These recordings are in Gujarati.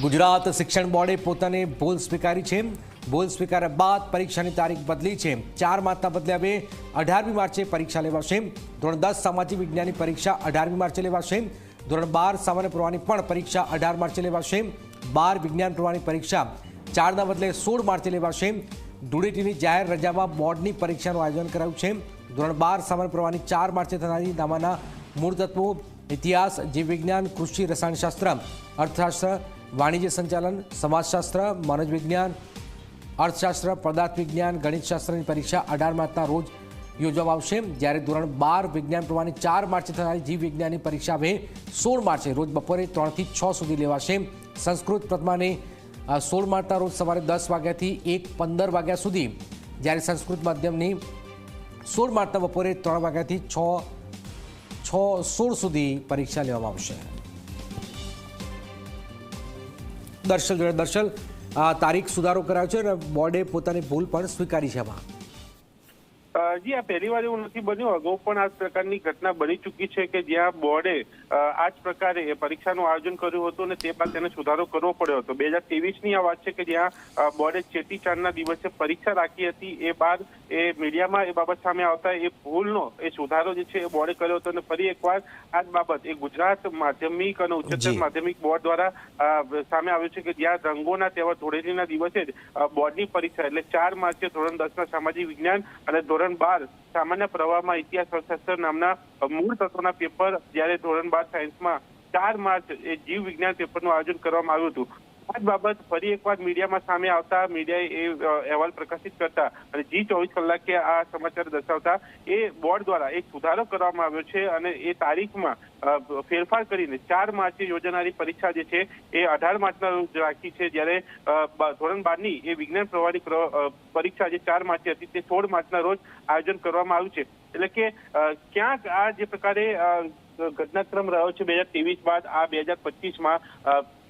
ગુજરાત શિક્ષણ બોર્ડે પોતાને ભૂલ સ્વીકારી છે. ભૂલ સ્વીકાર્યા બાદ પરીક્ષાની તારીખ બદલી છે. ચાર માર્ચના બદલે હવે અઢારમી માર્ચે પરીક્ષા લેવાશે. ધોરણ દસ સામાજિક વિજ્ઞાનની પરીક્ષા અઢારમી માર્ચે લેવાશે. ધોરણ બાર સામાન્ય પ્રવાહની પણ પરીક્ષા અઢાર માર્ચે લેવાશે. બાર વિજ્ઞાન પ્રવાહની પરીક્ષા ચારના બદલે સોળ માર્ચે લેવાશે. ધૂળેટીની જાહેર રજામાં બોર્ડની પરીક્ષાનું આયોજન કરાયું છે. ધોરણ બાર સામાન્ય પ્રવાહની ચાર માર્ચે થનારી નામાના મૂળ તત્વો, ઇતિહાસ જીવ વિજ્ઞાન કૃષિ, રસાયણશાસ્ત્ર, અર્થશાસ્ત્ર વાણિજ્ય સંચાલન, સમાજશાસ્ત્ર, મનોજવિજ્ઞાન વિજ્ઞાન અર્થશાસ્ત્ર પદાર્થ વિજ્ઞાન ગણિતશાસ્ત્રની પરીક્ષા અઢાર માર્ચના રોજ યોજવામાં આવશે. જ્યારે ધોરણ બાર વિજ્ઞાન પ્રવાહની ચાર માર્ચે થનારી જીવ વિજ્ઞાનની પરીક્ષા હવે સોળ માર્ચે, રોજ બપોરે ત્રણથી છ સુધી લેવાશે. સંસ્કૃત પ્રથમાને સોળ માર્ચના રોજ સવારે દસ વાગ્યાથી એક પંદર વાગ્યા સુધી. જ્યારે સંસ્કૃત માધ્યમની સોળ માર્ચના બપોરે ત્રણ વાગ્યાથી છ છ, સોળ સુધી પરીક્ષા લેવામાં આવશે. દર્શલ જોડે દર્શલ આ તારીખ સુધારો કરાયો છે અને બોર્ડે પોતાની ભૂલ પણ સ્વીકારી છે આમાં. જી આ પહેલી વાર એવું નથી બન્યું. અગાઉ પણ આ પ્રકારની ઘટના બની ચૂકી છે કે જ્યાં બોર્ડે આ જ પ્રકારે પરીક્ષાનું આયોજન કર્યું હતું અને તે બાદ તેને સુધારો કરવો પડ્યો હતો. બે હજારની આ વાત છે કે જ્યાં બોર્ડે ચેટી ચાંદના દિવસે પરીક્ષા રાખી હતી એ બાદ એ મીડિયામાં એ બાબત સામે આવતા એ ભૂલનો એ સુધારો જે છે એ બોર્ડે કર્યો હતો અને ફરી એકવાર આ જ બાબત એ ગુજરાત માધ્યમિક અને ઉચ્ચતર માધ્યમિક બોર્ડ દ્વારા સામે આવ્યું છે કે જ્યાં રંગોના તહેવાર ધૂળેટીના દિવસે જ બોર્ડની પરીક્ષા એટલે ચાર માર્ચે ધોરણ દસના સામાજિક વિજ્ઞાન અને ધોરણ બાર સામાન્ય પ્રવાહમાં ઇતિહાસ અર્થશાસ્ત્ર નામના મૂળ તત્વોના પેપર જ્યારે ધોરણ બાર સાયન્સમાં ચાર માર્ચ એ જીવ વિજ્ઞાન પેપરનું આયોજન કરવામાં આવ્યું હતું. આ બાબત ફરી એકવાર મીડિયામાં સામે આવતા, મીડિયાએ એ અહેવાલ પ્રકાશિત કરતા અને જી ચોવીસ કલાકે આ સમાચાર દર્શાવતા એ બોર્ડ દ્વારા એક સુધારો કરવામાં આવ્યો છે અને એ તારીખમાં ફેરફાર કરીને ચાર માર્ચે યોજાનારી પરીક્ષા જે છે એ અઢાર માર્ચના રોજ રાખી છે. જ્યારે ધોરણ બારની એ વિજ્ઞાન પ્રવાહની પરીક્ષા જે ચાર માર્ચે હતી તે સોળ માર્ચના રોજ આયોજન કરવામાં આવ્યું છે. એટલે કે ક્યાંક આ જે પ્રકારે ઘટનાક્રમ રહ્યો છે બે હજાર ત્રેવીસ બાદ આ બે હજાર પચીસમાં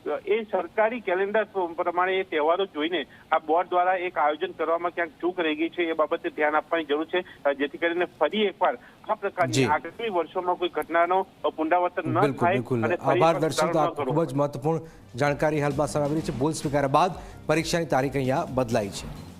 એ સરકારી કેલેન્ડર પ્રમાણે એ તહેવારો જોઈને આ બોર્ડ દ્વારા એક આયોજન કરવામાં ક્યાંક ચૂક રહી ગઈ છે એ બાબતે ધ્યાન આપવાની જરૂર છે. જેથી કરીને ફરી એકવાર આ પ્રકારની. આગામી વર્ષોમાં કોઈ ઘટનાનો પુનરાવર્તન ન થાય અને આભાર કરવો ખૂબ જ મહત્વપૂર્ણ જાણકારી હાલમાં સામે આવી છે. ભૂલ સ્વીકાર બાદ પરીક્ષાની તારીખ અહીંયા બદલાઈ છે.